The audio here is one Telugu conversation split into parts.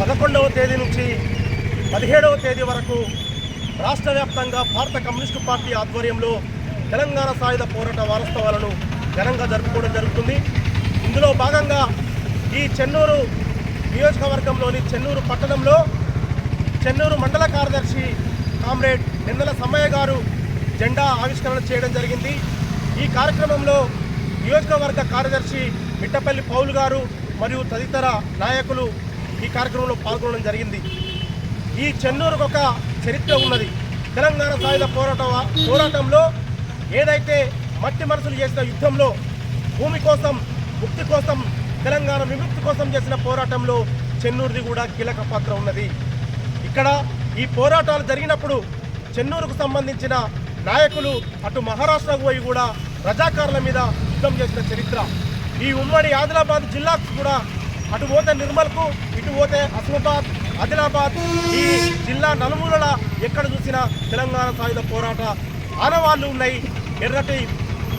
పదకొండవ తేదీ నుంచి పదిహేడవ తేదీ వరకు రాష్ట్ర వ్యాప్తంగా భారత కమ్యూనిస్టు పార్టీ ఆధ్వర్యంలో తెలంగాణ సాయుధ పోరాట వారోత్సవాలను ఘనంగా జరుపుకోవడం జరుగుతుంది. ఇందులో భాగంగా ఈ చెన్నూరు నియోజకవర్గంలోని చెన్నూరు పట్టణంలో చెన్నూరు మండల కార్యదర్శి కామ్రేడ్ నిందల సమ్మయ్య గారు జెండా ఆవిష్కరణ చేయడం జరిగింది. ఈ కార్యక్రమంలో నియోజకవర్గ కార్యదర్శి మిట్టపల్లి పౌలు గారు మరియు తదితర నాయకులు ఈ కార్యక్రమంలో పాల్గొనడం జరిగింది. ఈ చెన్నూరుకు ఒక చరిత్ర ఉన్నది. తెలంగాణ సాయుధ పోరాట పోరాటంలో ఏదైతే మట్టి మనసులు చేసిన యుద్ధంలో భూమి కోసం ముక్తి కోసం తెలంగాణ విముక్తి కోసం చేసిన పోరాటంలో చెన్నూరుది కూడా కీలక పాత్ర ఉన్నది. ఇక్కడ ఈ పోరాటాలు జరిగినప్పుడు చెన్నూరుకు సంబంధించిన నాయకులు అటు మహారాష్ట్రకు పోయి కూడా రజాకారుల మీద యుద్ధం చేసిన చరిత్ర. ఈ ఉమ్మడి ఆదిలాబాద్ జిల్లాకు కూడా అటు పోతే నిర్మల్కు ఇటు పోతే అస్మాబాద్ ఆదిలాబాద్ ఈ జిల్లా నలుమూలల ఎక్కడ చూసినా తెలంగాణ సాయుధ పోరాట ఆనవాళ్ళు ఉన్నాయి. ఎర్రటి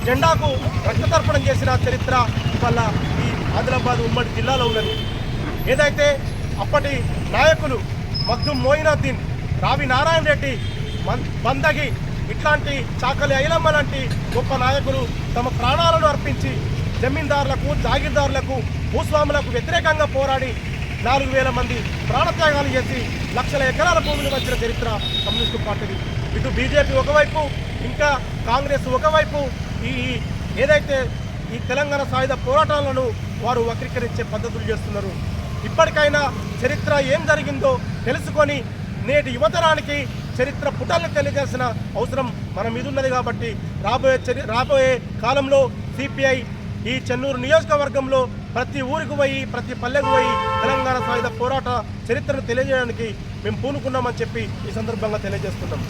జెండాకు రక్తతర్పణం చేసిన చరిత్ర వల్ల ఈ ఆదిలాబాద్ ఉమ్మడి జిల్లాలో ఉన్నది. ఏదైతే అప్పటి నాయకులు మగ్దుం మోయినుద్దీన్ రావి నారాయణ రెడ్డి బందగి ఇట్లాంటి చాకలి ఐలమ్మ లాంటి గొప్ప నాయకులు తమ ప్రాణాలను అర్పించి జమీందారులకు జాగీర్దారులకు భూస్వాములకు వ్యతిరేకంగా పోరాడి నాలుగు వేల మంది ప్రాణత్యాగాలు చేసి లక్షల ఎకరాల భూమిని వచ్చిన చరిత్ర కమ్యూనిస్టు పార్టీది. ఇటు బీజేపీ ఒకవైపు ఇంకా కాంగ్రెస్ ఒకవైపు ఈ ఈ ఏదైతే ఈ తెలంగాణ సాయుధ పోరాటాలను వారు వక్రీకరించే పద్ధతులు చేస్తున్నారు. ఇప్పటికైనా చరిత్ర ఏం జరిగిందో తెలుసుకొని నేటి యువతరానికి చరిత్ర పుటాలను తెలియజేసిన అవసరం మన మీద ఉన్నది కాబట్టి రాబోయే చరి రాబోయే కాలంలో సిపిఐ ఈ చెన్నూరు నియోజకవర్గంలో ప్రతి ఊరికి పోయి ప్రతి పల్లెకు పోయి తెలంగాణ సాయుధ పోరాట చరిత్రను తెలియజేయడానికి మేము పూనుకున్నామని చెప్పి ఈ సందర్భంగా తెలియజేస్తున్నాం.